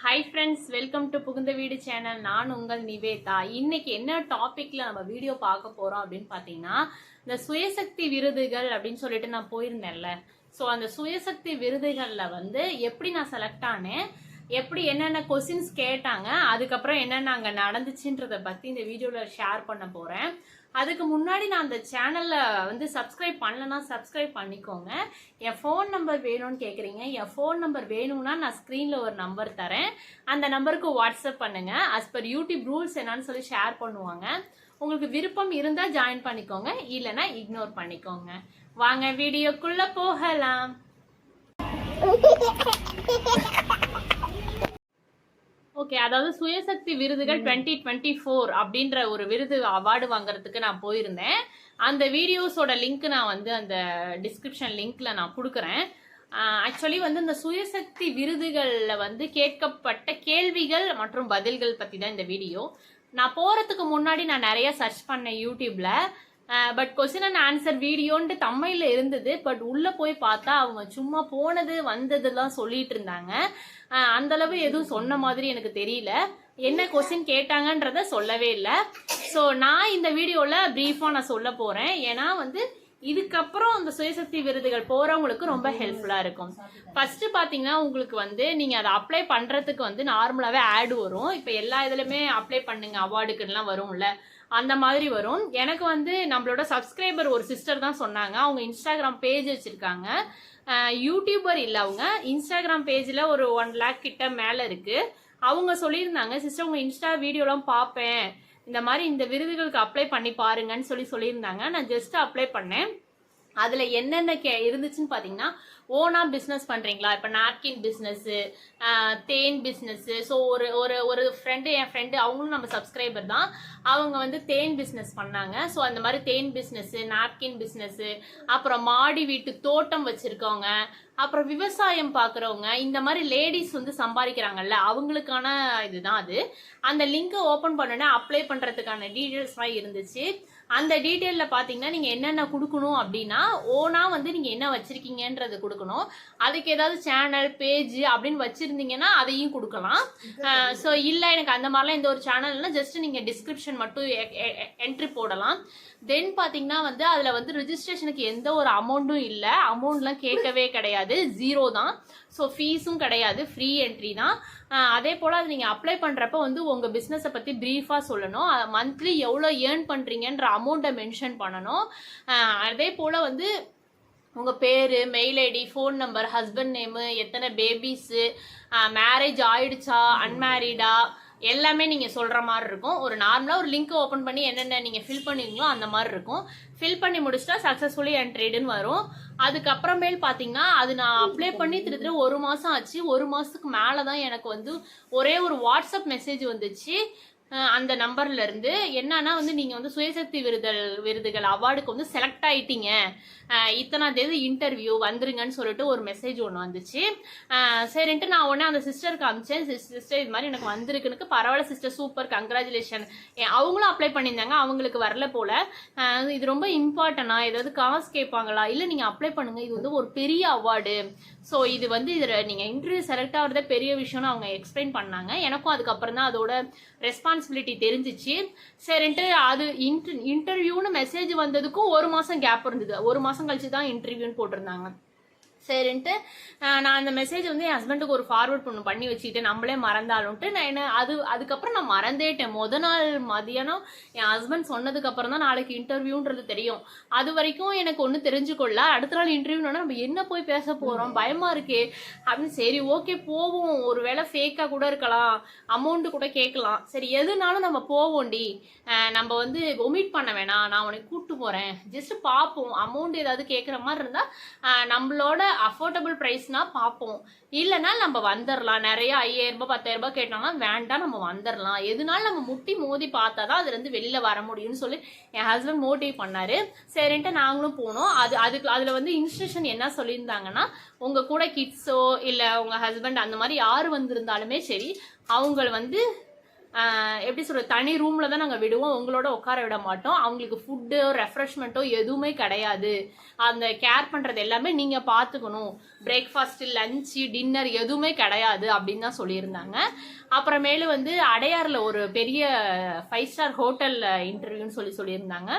Hi friends welcome to புகுந்த வீடு channel நான் உங்கள் நிவேதா. இன்னைக்கு என்ன டாபிக்ல நம்ம வீடியோ பார்க்க போறோம் அப்படின்னு பார்த்தீங்கன்னா இந்த சுயசக்தி விருதுகள் அப்படின்னு சொல்லிட்டு நான் போயிருந்தேன்ல. ஸோ அந்த சுயசக்தி விருதுகளில் வந்து எப்படி நான் செலக்ட் ஆனேன்? எப்படி என்னென்ன கொஸ்டின்ஸ் கேட்டாங்க அதுக்கப்புறம் என்னென்ன அங்கே நடந்துச்சுன்றதை பற்றி இந்த வீடியோவில் ஷேர் பண்ண போகிறேன் அதுக்கு முன்னாடி நான் அந்த சேனலில் வந்து சப்ஸ்கிரைப் பண்ணலன்னா சப்ஸ்கிரைப் பண்ணிக்கோங்க. என் ஃபோன் நம்பர் வேணும்னு கேட்குறீங்க என் ஃபோன் நம்பர் வேணும்னா நான் ஸ்க்ரீனில் ஒரு நம்பர் தரேன். அந்த நம்பருக்கு வாட்ஸ்அப் பண்ணுங்கள் அஸ் பர் யூடியூப் ரூல்ஸ் என்னன்னு சொல்லி ஷேர் பண்ணுவாங்க. உங்களுக்கு விருப்பம் இருந்தால் ஜாயின் பண்ணிக்கோங்க இல்லைன்னா இக்னோர் பண்ணிக்கோங்க. வாங்க வீடியோக்குள்ளே போகலாம். ஓகே அதாவது சுயசக்தி விருதுகள் டுவெண்ட்டி டுவெண்ட்டி ஃபோர் அப்படின்ற ஒரு விருது அவார்டு வாங்குறதுக்கு நான் போயிருந்தேன். அந்த வீடியோஸோட லிங்க் நான் வந்து அந்த டிஸ்கிரிப்ஷன் லிங்க்ல நான் கொடுக்குறேன். ஆக்சுவலி வந்து இந்த சுயசக்தி விருதுகளில் வந்து கேட்கப்பட்ட கேள்விகள் மற்றும் பதில்கள் பற்றி தான் இந்த வீடியோ நான் போகிறதுக்கு முன்னாடி நான் நிறைய சர்ச் பண்ணேன் யூடியூப்ல பட் கொஸ்டின் அண்ட் ஆன்சர் வீடியோன்ட்டு தமிழில் இருந்தது பட் உள்ளே போய் பார்த்தா அவங்க சும்மா போனது வந்ததெல்லாம் சொல்லிட்டு இருந்தாங்க. அந்தளவு அந்த அளவு எதுவும் சொன்ன மாதிரி எனக்கு தெரியல. என்ன கொஸ்டின் கேட்டாங்கன்றத சொல்லவே இல்லை. ஸோ நான் இந்த வீடியோவில் ப்ரீஃபாக நான் சொல்ல போகிறேன் ஏன்னா வந்து இதுக்கப்புறம் அந்த சுயசக்தி விருதுகள் போகிறவங்களுக்கு ரொம்ப ஹெல்ப்ஃபுல்லாக இருக்கும். ஃபஸ்ட்டு பார்த்தீங்கன்னா உங்களுக்கு வந்து நீங்கள் அதை அப்ளை பண்ணுறதுக்கு வந்து நார்மலாகவே ஆட் வரும். இப்போ எல்லா இதுலையுமே அப்ளை பண்ணுங்க அவார்டுக்குலாம் வரும்ல. அந்த மாதிரி வரும். எனக்கு வந்து நம்மளோட சப்ஸ்கிரைபர் ஒரு சிஸ்டர் தான் சொன்னாங்க. அவங்க இன்ஸ்டாகிராம் பேஜ் வச்சுருக்காங்க. யூடியூபர் இல்லை அவங்க. இன்ஸ்டாகிராம் பேஜில் ஒரு ஒன் லேக் கிட்ட மேலே இருக்குது அவங்க சொல்லியிருந்தாங்க சிஸ்டர் உங்கள் இன்ஸ்டா வீடியோலாம் பார்ப்பேன். இந்த மாதிரி இந்த விருதுகளுக்கு அப்ளை பண்ணி பாருங்கன்னு சொல்லி சொல்லியிருந்தாங்க. நான் ஜஸ்ட் அப்ளை பண்ணேன். அதுல என்னென்ன கே இருந்துச்சுன்னு பாத்தீங்கன்னா ஓனா பிஸ்னஸ் பண்றீங்களா? இப்போ நாப்கின் பிஸ்னஸ் தேன் பிஸ்னஸ் ஸோ ஒரு ஒரு ஒரு ஃப்ரெண்டு என் ஃப்ரெண்டு அவங்களும் நம்ம சப்ஸ்கிரைபர் தான். அவங்க வந்து தேன் பிஸ்னஸ் பண்ணாங்க. ஸோ அந்த மாதிரி தேன் பிஸ்னஸ் நாப்கின் பிஸ்னஸ் அப்புறம் மாடி வீட்டு தோட்டம் வச்சிருக்கவங்க அப்புறம் விவசாயம் பார்க்குறவங்க இந்த மாதிரி லேடிஸ் வந்து சம்பாதிக்கிறாங்கல்ல அவங்களுக்கான இதுதான் அது. அந்த லிங்கை ஓப்பன் பண்ணோன்னே அப்ளை பண்ணுறதுக்கான டீட்டெயில்ஸ்லாம் இருந்துச்சு. அந்த டீட்டெயிலில் பார்த்தீங்கன்னா நீங்கள் என்னென்ன கொடுக்கணும் அப்படின்னா ஓனாக வந்து நீங்கள் என்ன வச்சுருக்கீங்கன்றது கொடுக்கணும். அதுக்கு ஏதாவது சேனல் பேஜ் அப்படின்னு வச்சுருந்தீங்கன்னா அதையும் கொடுக்கலாம். ஸோ இல்லை எனக்கு அந்த மாதிரிலாம் எந்த ஒரு சேனல்னா ஜஸ்ட் நீங்கள் டிஸ்கிரிப்ஷன் மட்டும் என்ட்ரி போடலாம். தென் பார்த்தீங்கன்னா வந்து அதில் வந்து ரிஜிஸ்ட்ரேஷனுக்கு எந்த ஒரு அமௌண்ட்டும் இல்லை. அமௌண்ட்லாம் கேட்கவே கிடையாது. ஜீரோ தான். ஸோ ஃபீஸும் கிடையாது. ஃப்ரீ என்ட்ரி தான். அதே போல் அது நீங்கள் அப்ளை பண்ணுறப்ப வந்து உங்கள் பிஸ்னஸை பற்றி ப்ரீஃபாக சொல்லணும். மந்த்லி எவ்வளோ ஏர்ன் பண்ணுறீங்கன்ற அமௌண்ட்டை மென்ஷன் பண்ணணும். அதே போல் வந்து உங்கள் பேர் mail ID phone number husband name எத்தனை பேபிஸு மேரேஜ் ஆயிடுச்சா அன்மேரிடா எல்லாமே நீங்கள் சொல்கிற மாதிரி இருக்கும். ஒரு நார்மலாக ஒரு லிங்க் ஓப்பன் பண்ணி என்னென்ன நீங்கள் ஃபில் பண்ணுவீங்களோ அந்த மாதிரி இருக்கும். ஃபில் பண்ணி முடிச்சிட்டா சக்ஸஸ்ஃபுல்லி என்ட்ரேடுன்னு வரும். அதுக்கப்புறமேல் பார்த்தீங்கன்னா அது நான் அப்ளை பண்ணி திருத்திர ஒரு மாதம் ஆச்சு. ஒரு மாதத்துக்கு மேலே தான் எனக்கு வந்து ஒரே ஒரு வாட்ஸ்அப் மெசேஜ் வந்துச்சு. அந்த நம்பர்ல இருந்து என்னன்னா வந்து நீங்க வந்து சுயசக்தி விருதல் விருதுகள் அவார்டுக்கு வந்து செலக்ட் ஆயிட்டீங்க. இத்தனா தேதி இன்டர்வியூ வந்துருங்கன்னு சொல்லிட்டு ஒரு மெசேஜ் ஒன்று வந்துச்சு. சரின்ட்டு நான் உடனே அந்த சிஸ்டருக்கு அமிச்சேன் சிஸ்டர் இது மாதிரி எனக்கு வந்திருக்குனுக்கு பரவாயில்ல சிஸ்டர் சூப்பர் கங்க்ராச்சுலேஷன் அவங்களும் அப்ளை பண்ணியிருந்தாங்க. அவங்களுக்கு வரல போல. இது ரொம்ப இம்பார்ட்டனா ஏதாவது காசு கேட்பாங்களா? இல்லை நீங்கள் அப்ளை பண்ணுங்க. இது வந்து ஒரு பெரிய அவார்டு ஸோ இது வந்து இதில் நீங்கள் இன்டர்வியூ செலக்ட் ஆகிறத பெரிய விஷயம்னு அவங்க எக்ஸ்பிளைன் பண்ணாங்க. எனக்கும் அதுக்கப்புறம் தான் அதோட ரெஸ்பான்சிபிலிட்டி தெரிஞ்சிச்சு. சரின்ட்டு அது இன்டர் இன்டர்வியூன்னு மெசேஜ் வந்ததுக்கும் ஒரு மாதம் கேப் இருந்தது. ஒரு மாதம் கழிச்சு தான் இன்டர்வியூன்னு போட்டிருந்தாங்க. சரின்ட்டு நான் அந்த மெசேஜ் வந்து என் ஹஸ்பண்டுக்கு ஒரு ஃபார்வர்ட் பண்ணு பண்ணி வச்சுக்கிட்டு நம்மளே மறந்தாலும்ட்டு நான் என்ன அது அதுக்கப்புறம் நான் மறந்தேட்டேன். முத நாள் மதியானம் என் ஹஸ்பண்ட் சொன்னதுக்கு அப்புறம் தான் நாளைக்கு இன்டர்வியூன்றது தெரியும். அது வரைக்கும் எனக்கு ஒன்றும் தெரிஞ்சுக்கொள்ள அடுத்த நாள் இன்டர்வியூனா நம்ம என்ன போய் பேச போகிறோம் பயமா இருக்கே. அப்படின்னு சரி ஓகே போவோம். ஒரு வேளை ஃபேக்காக கூட இருக்கலாம். அமௌண்ட்டு கூட கேட்கலாம். சரி எதுனாலும் நம்ம போவோண்டி. நம்ம வந்து ஒமிட் பண்ண வேணாம். நான் உனக்கு கூப்பிட்டு போகிறேன் ஜஸ்ட் பார்ப்போம். அமௌண்ட் ஏதாவது கேட்குற மாதிரி இருந்தால் நம்மளோட அஃபோர்டபுள் ப்ரைஸ்னா பார்ப்போம். இல்லைன்னா நம்ம வந்துடலாம் நிறைய ஐயாயிரம் ரூபாய் பத்தாயிரம் ரூபாய் கேட்டோம்னா வேண்டாம் நம்ம வந்துடலாம் எதுனாலும் நம்ம முட்டி மோதி பார்த்தா தான் அதுலேருந்து வெளியில் வர முடியும்னு சொல்லி என் ஹஸ்பண்ட் மோட்டிவ் பண்ணார். சரின்ட்டு நாங்களும் போனோம். அது அதுக்கு அதில் வந்து இன்ஸ்ட்ரக்ஷன் என்ன சொல்லியிருந்தாங்கன்னா உங்கள் கூட கிட்ஸோ இல்லை உங்கள் ஹஸ்பண்ட் அந்த மாதிரி யார் வந்திருந்தாலுமே சரி அவங்க வந்து எப்படி சொல்றது தனி ரூம்ல தான் நாங்க விடுவோம். உங்களோட உட்கார விட மாட்டோம். அவங்களுக்கு ஃபுட்டு ரெஃப்ரெஷ்மெண்ட்டோ எதுவுமே கிடையாது. அந்த கேர் பண்றது எல்லாமே நீங்க பாத்துக்கணும். பிரேக்ஃபாஸ்ட் லஞ்சு டின்னர் எதுவுமே கிடையாது அப்படின்னு தான் சொல்லியிருந்தாங்க. அப்புறமேலு வந்து அடையாறுல ஒரு பெரிய ஃபைவ் ஸ்டார் ஹோட்டல்ல இன்டர்வியூன்னு சொல்லி சொல்லியிருந்தாங்க.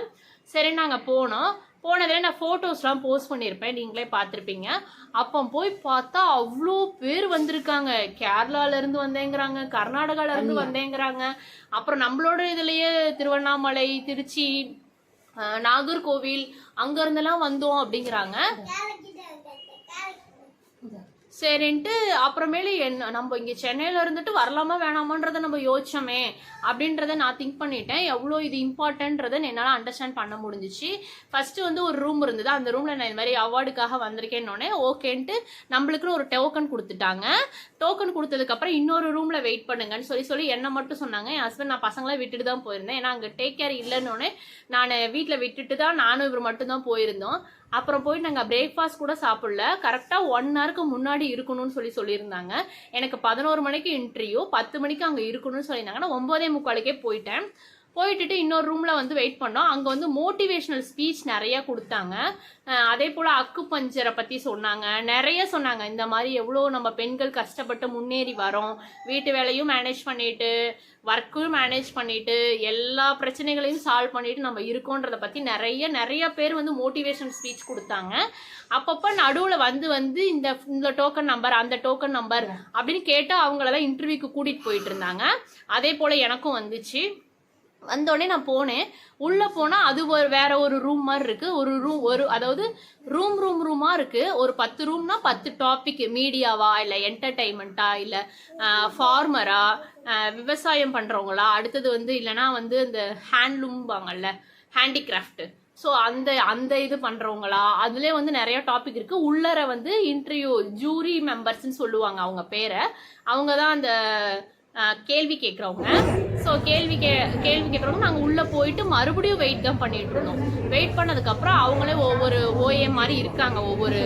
சரி நாங்க போனோம். போனதுல நான் ஃபோட்டோஸ்லாம் போஸ்ட் பண்ணியிருப்பேன். நீங்களே பார்த்துருப்பீங்க. அப்போ போய் பார்த்தா அவ்வளோ பேர் வந்திருக்காங்க. கேரளால இருந்து வந்தேங்கிறாங்க கர்நாடகால இருந்து வந்தேங்கிறாங்க. அப்புறம் நம்மளோட இதுலயே திருவண்ணாமலை திருச்சி நாகர்கோவில் அங்க இருந்தெல்லாம் வந்தோம் அப்படிங்கிறாங்க. சரின்ட்டு அப்புறமேலு என்ன நம்ம இங்கே சென்னையில் இருந்துட்டு வரலாமா வேணாமான்றதை நம்ம யோசிச்சோமே அப்படின்றத நான் திங்க் பண்ணிட்டேன். எவ்வளோ இது இம்பார்ட்டன்றதை என்னால் அண்டர்ஸ்டாண்ட் பண்ண முடிஞ்சிச்சு. ஃபஸ்ட்டு வந்து ஒரு ரூம் இருந்தது. அந்த ரூமில் நான் இந்த மாதிரி அவார்டுக்காக வந்திருக்கேன்னொடனே ஓகேன்ட்டு நம்மளுக்குன்னு ஒரு டோக்கன் கொடுத்துட்டாங்க. டோக்கன் கொடுத்ததுக்கப்புறம் இன்னொரு ரூமில் வெயிட் பண்ணுங்கன்னு சொல்லி சொல்லி என்ன மட்டும் சொன்னாங்க. என் ஹஸ்பண்ட் நான் பசங்களை விட்டுட்டு தான் போயிருந்தேன். ஏன்னா அங்கே டேக் கேர் இல்லைன்னொடனே நான் வீட்டில் விட்டுட்டு தான் நானும் இவர் மட்டும் தான் போயிருந்தோம். அப்புறம் போய் நாங்கள் பிரேக்ஃபாஸ்ட் கூட சாப்பிடல. கரெக்டாக ஒன் ஹவருக்கு முன்னாடி இருக்கணும்னு சொல்லி சொல்லியிருந்தாங்க. எனக்கு பதினோரு மணிக்கு இன்டர்வியூ பத்து மணிக்கு அங்கே இருக்கணும்னு சொல்லியிருந்தாங்க நான் ஒன்பதே முக்காலுக்கே போயிட்டேன். போயிட்டுட்டு இன்னொரு ரூம்ல வந்து வெயிட் பண்ணோம். அங்க வந்து மோட்டிவேஷனல் ஸ்பீச் நிறைய கொடுத்தாங்க. அதே போல அக்கு பஞ்சரை பத்தி சொன்னாங்க. நிறைய சொன்னாங்க. இந்த மாதிரி எவ்வளோ நம்ம பெண்கள் கஷ்டப்பட்டு முன்னேறி வரோம். வீட்டு வேலையும் மேனேஜ் பண்ணிட்டு ஒர்க்கும் மேனேஜ் பண்ணிட்டு எல்லா பிரச்சனைகளையும் சால்வ் பண்ணிட்டு நம்ம இருக்கோன்றத பத்தி நிறைய நிறைய பேர் வந்து மோட்டிவேஷன் ஸ்பீச் கொடுத்தாங்க. அப்பப்ப நடுவுல வந்து வந்து இந்த இந்த டோக்கன் நம்பர் அந்த டோக்கன் நம்பர் அப்படின்னு கேட்டு அவங்களெல்லாம் இன்டர்வியூக்கு கூட்டிட்டு போயிட்டு இருந்தாங்க. அதே போல எனக்கும் வந்துச்சு. வந்தோடனே நான் போனேன். உள்ள போனா அது ஒரு வேற ஒரு ரூம் மாதிரி இருக்கு. ஒரு ரூம் ஒரு அதாவது ரூம் ரூம் ரூமா இருக்கு. ஒரு பத்து ரூம்னா பத்து டாபிக் மீடியாவா இல்ல என்டர்டைன்மெண்ட்டா இல்ல ஃபார்மரா விவசாயம் பண்றவங்களா? அடுத்தது வந்து இல்லனா வந்து இந்த ஹேண்ட்லூம் வாங்கல்ல ஹேண்டிகிராஃப்ட் ஸோ அந்த அந்த இது பண்றவங்களா? அதுலயே வந்து நிறைய டாபிக் இருக்கு. உள்ளர வந்து இன்டர்வியூ ஜூரி மெம்பர்ஸ்னு சொல்லுவாங்க அவங்க பேரை. அவங்க தான் அந்த கேள்வி கேட்குறவங்க. ஸோ கேள்வி கே கேள்வி கேட்குறவங்க நாங்கள் உள்ளே போயிட்டு மறுபடியும் வெயிட் தான் பண்ணிட்டு இருந்தோம். வெயிட் பண்ணதுக்கப்புறம் அவங்களே ஒவ்வொரு ஓஏ மாதிரி இருக்காங்க ஒவ்வொரு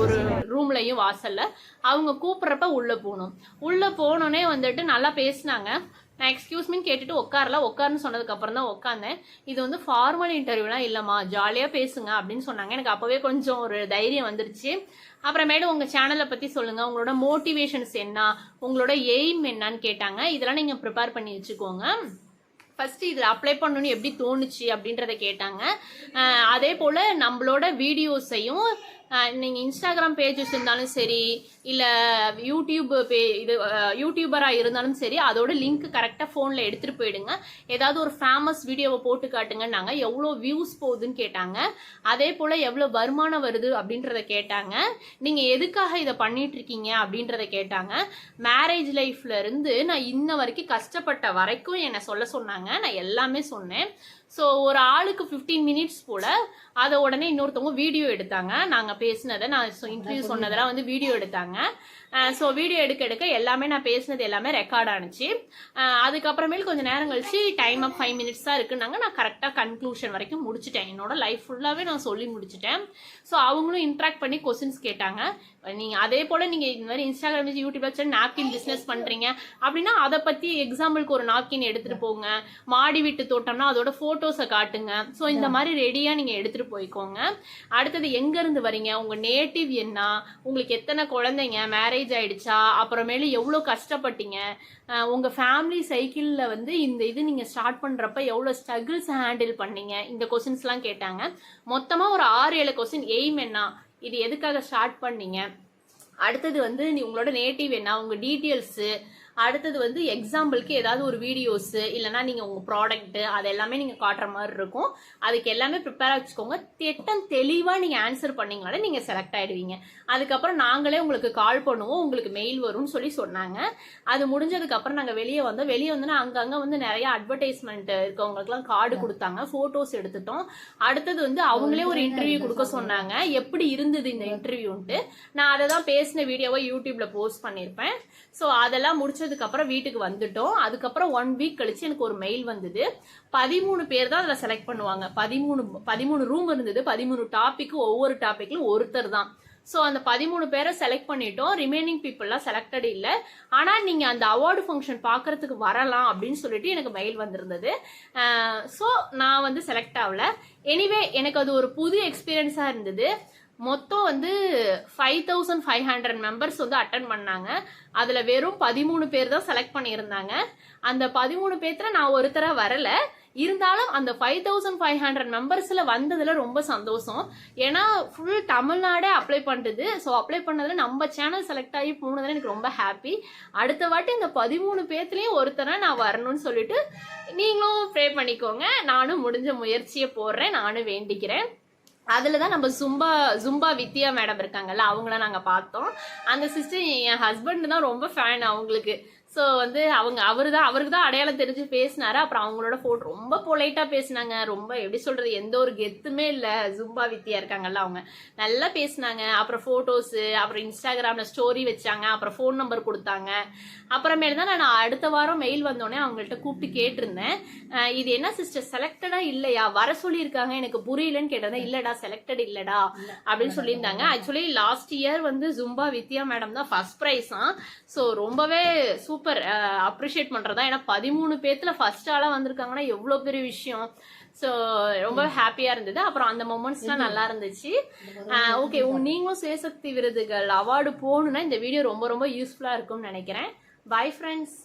ஒரு ரூம்லையும் வாசலில். அவங்க கூப்பிட்றப்ப உள்ளே போகணும் உள்ளே போனோன்னே வந்துட்டு நல்லா பேசினாங்க. நான் எக்ஸ்கியூஸ் மீன் கேட்டுட்டு உட்காரல. உட்காருன்னு சொன்னதுக்கு அப்புறம் தான் உட்காந்தேன். இது வந்து ஃபார்மல் இன்டர்வியூலாம் இல்லைம்மா. ஜாலியாக பேசுங்க அப்படின்னு சொன்னாங்க. எனக்கு அப்போவே கொஞ்சம் ஒரு தைரியம் வந்துருச்சு. அப்புறமேட்டு உங்கள் சேனலை பற்றி சொல்லுங்கள் உங்களோட மோட்டிவேஷன்ஸ் என்ன? உங்களோட எய்ம் என்னன்னு கேட்டாங்க. இதெல்லாம் நீங்கள் ப்ரிப்பேர் பண்ணி வச்சுக்கோங்க. ஃபஸ்ட்டு இதில் அப்ளை பண்ணணும்னு எப்படி தோணுச்சு அப்படின்றத கேட்டாங்க. அதே போல் நம்மளோட வீடியோஸையும் நீங்கள் இன்ஸ்டாகிராம் பேஜஸ் இருந்தாலும் சரி இல்லை யூடியூப் பே இது யூடியூபராக இருந்தாலும் சரி அதோட லிங்க் கரெக்டாக ஃபோனில் எடுத்துகிட்டு போயிடுங்க. ஏதாவது ஒரு ஃபேமஸ் வீடியோவை போட்டு காட்டுங்கன்னாங்க எவ்வளோ வியூஸ் போகுதுன்னு கேட்டாங்க. அதே போல் எவ்வளோ வருமானம் வருது அப்படின்றத கேட்டாங்க. நீங்கள் எதுக்காக இதை பண்ணிட்டு இருக்கீங்க அப்படின்றத கேட்டாங்க. மேரேஜ் லைஃப்ல இருந்து நான் இன்ன வரைக்கும் கஷ்டப்பட்ட வரைக்கும் என்னை சொல்ல சொன்னாங்க. நான் எல்லாமே சொன்னேன். ஸோ ஒரு ஆளுக்கு ஃபிஃப்டீன் மினிட்ஸ் போல அதை உடனே இன்னொருத்தவங்க வீடியோ எடுத்தாங்க. நாங்கள் பேசினதை நான் இன்டர்வியூ சொன்னதெல்லாம் வந்து வீடியோ எடுத்தாங்க. ஸோ வீடியோ எடுக்க எடுக்க எல்லாமே நான் பேசினது எல்லாமே ரெக்கார்ட் ஆனுச்சு. அஹ் அதுக்கப்புறமேல் கொஞ்சம் நேரம் கழிச்சு டைம் அப் ஃபைவ் மினிட்ஸ் தான் இருக்குன்னாங்க. நான் கரெக்டாக கன்க்ளூஷன் வரைக்கும் முடிச்சிட்டேன். என்னோட லைஃப் ஃபுல்லாகவே நான் சொல்லி முடிச்சிட்டேன். ஸோ அவங்களும் இன்ட்ராக்ட் பண்ணி கொஸ்டின்ஸ் கேட்டாங்க. நீங்கள் அதே போல் நீங்கள் இந்த மாதிரி இன்ஸ்டாகிராம் யூடியூப்ல வச்சு நாப்கின் பிஸ்னஸ் பண்ணுறீங்க அப்படின்னா அதை பற்றி எக்ஸாம்பிளுக்கு ஒரு நாப்கின் எடுத்துகிட்டு போங்க. மாடி வீட்டு தோட்டம்னா அதோட ஃபோட்டோஸை காட்டுங்க. ஸோ இந்த மாதிரி ரெடியாக நீங்கள் எடுத்துகிட்டு போய்க்கோங்க. அடுத்தது எங்கேருந்து வரீங்க? உங்கள் நேட்டிவ் என்ன? உங்களுக்கு எத்தனை குழந்தைங்க? மேரேஜ் ஆயிடுச்சா? அப்புறமேலு எவ்வளோ கஷ்டப்பட்டீங்க? அஹ் உங்க ஃபேமிலி சைக்கிளில் வந்து இந்த இது நீங்கள் ஸ்டார்ட் பண்ணுறப்ப எவ்வளோ ஸ்ட்ரகிள்ஸ் ஹேண்டில் பண்ணீங்க? இந்த கொஸ்டின்ஸ்லாம் கேட்டாங்க. மொத்தமாக ஒரு ஆறு ஏழு கொஸ்டின் எய்ம் என்ன? இது எதுக்காக ஸ்டார்ட் பண்ணீங்க? அடுத்தது வந்து நீ உங்களோட நேட்டிவ் என்ன? உங்கள் டீட்டெயில்ஸு அடுத்தது வந்து எக்ஸாம்பிளுக்கு ஏதாவது ஒரு வீடியோஸு இல்லைனா நீங்கள் உங்கள் ப்ராடக்ட்டு அது எல்லாமே நீங்கள் காட்டுற மாதிரி இருக்கும். அதுக்கு எல்லாமே ப்ரிப்பேராக வச்சுக்கோங்க. திட்டம் தெளிவாக நீங்கள் ஆன்சர் பண்ணீங்கனாலே நீங்கள் செலக்ட் ஆகிடுவீங்க அதுக்கப்புறம் நாங்களே உங்களுக்கு கால் பண்ணுவோம். உங்களுக்கு மெயில் வரும்னு சொல்லி சொன்னாங்க. அது முடிஞ்சதுக்கப்புறம் நாங்கள் வெளியே வந்தோம். வெளியே வந்தோன்னா அங்கங்கே வந்து நிறைய அட்வர்டைஸ்மெண்ட் இருக்கவங்களுக்குலாம் கார்டு கொடுத்தாங்க. ஃபோட்டோஸ் எடுத்துட்டோம். அடுத்தது வந்து அவங்களே ஒரு இன்டர்வியூ கொடுக்க சொன்னாங்க. எப்படி இருந்தது இந்த இன்டர்வியூன்ட்டு நான் அதை தான் பேசின வீடியோவை யூடியூப்ல போஸ்ட் பண்ணியிருப்பேன். ஸோ அதெல்லாம் முடிச்ச அப்புறம் வீட்டுக்கு வந்துட்டோம். அதுக்கப்புறம் ஒன் வீக் கழிச்சு எனக்கு ஒரு மெயில் வந்தது. பதிமூணு பேர் தான் அதில் செலக்ட் பண்ணுவாங்க. பதிமூணு பதிமூணு ரூம் இருந்தது. பதிமூணு டாபிக் ஒவ்வொரு டாபிக்ல ஒருத்தர் தான். ஸோ அந்த பதிமூணு பேரை செலக்ட் பண்ணிட்டோம். ரிமைனிங் பீப்புளெலாம் செலக்டட் இல்லை. ஆனால் நீங்கள் அந்த அவார்டு ஃபங்க்ஷன் பார்க்கறதுக்கு வரலாம் அப்படின்னு சொல்லிட்டு எனக்கு மெயில் வந்திருந்தது. ஸோ நான் வந்து செலக்ட் ஆகல. எனிவே எனக்கு அது ஒரு புது எக்ஸ்பீரியன்ஸாக இருந்தது. மொத்தம் வந்து five thousand five hundred members வந்து அட்டன் பண்ணாங்க. அதில் வெறும் பதிமூணு பேர் தான் செலக்ட் பண்ணியிருந்தாங்க. அந்த பதிமூணு பேர்த்துல நான் ஒருத்தராக வரல. இருந்தாலும் அந்த ஃபைவ் தௌசண்ட் ஃபைவ் ஹண்ட்ரட் மெம்பர்ஸில் வந்ததில் ரொம்ப சந்தோஷம். ஏன்னா ஃபுல் தமிழ்நாடே அப்ளை பண்ணுறது ஸோ அப்ளை பண்ணதில் நம்ம சேனல் செலக்ட் ஆகி போனதில் எனக்கு ரொம்ப ஹாப்பி அடுத்த வாட்டி இந்த பதிமூணு பேர்த்துலேயும் ஒருத்தரை நான் வரணும்னு சொல்லிட்டு நீங்களும் ப்ரே பண்ணிக்கோங்க. நானும் முடிஞ்ச முயற்சியை போடுறேன். நானும் வேண்டிக்கிறேன். அதில் தான் நம்ம சும்பா ஜும்பா வித்யா மேடம் இருக்காங்கல்ல அவங்கள நாங்கள் பார்த்தோம். அந்த சிஸ்டர் என் ஹஸ்பண்ட் தான் ரொம்ப ஃபேன் அவங்களுக்கு. ஸோ வந்து அவங்க அவரு தான் அவருக்கு தான் அடையாளம் தெரிஞ்சு பேசினாரு. அப்புறம் அவங்களோட ஃபோட்டோ ரொம்ப பொலைட்டாக பேசினாங்க. ரொம்ப எப்படி சொல்கிறது எந்த ஒரு கெத்துமே இல்லை. ஜும்பா வித்யா இருக்காங்கல்ல அவங்க. நல்லா பேசினாங்க. அப்புறம் ஃபோட்டோஸு அப்புறம் இன்ஸ்டாகிராமில் ஸ்டோரி வச்சாங்க. அப்புறம் ஃபோன் நம்பர் கொடுத்தாங்க. அப்புறமேல தான் நான் அடுத்த வாரம் மெயில் வந்தோடனே அவங்கள்ட்ட கூப்பிட்டு கேட்டிருந்தேன். இது என்ன சிஸ்டர் செலக்டடா இல்லையா? வர சொல்லியிருக்காங்க. எனக்கு புரியலன்னு கேட்டேன் இல்லடா செலக்டட் இல்லடா. அப்படின்னு சொல்லியிருந்தாங்க. ஆக்சுவலி லாஸ்ட் இயர் வந்து ஜும்பா வித்யா மேடம் தான் ஃபர்ஸ்ட் ப்ரைஸ் தான் ஸோ ரொம்பவே சூப்பர் அப்ரிஷியேட் பண்றதா? ஏன்னா பதிமூணு பேத்துல ஃபர்ஸ்ட் ஆளா வந்திருக்காங்கன்னா எவ்வளோ பெரிய விஷயம். ஸோ ரொம்ப ஹாப்பியா இருந்தது. அப்புறம் அந்த மொமெண்ட்ஸ்லாம் நல்லா இருந்துச்சு. ஓகே நீங்களும் சுயசக்தி விருதுகள் அவார்டு போகணுன்னா இந்த வீடியோ ரொம்ப ரொம்ப யூஸ்ஃபுல்லா இருக்கும்னு நினைக்கிறேன். Bye friends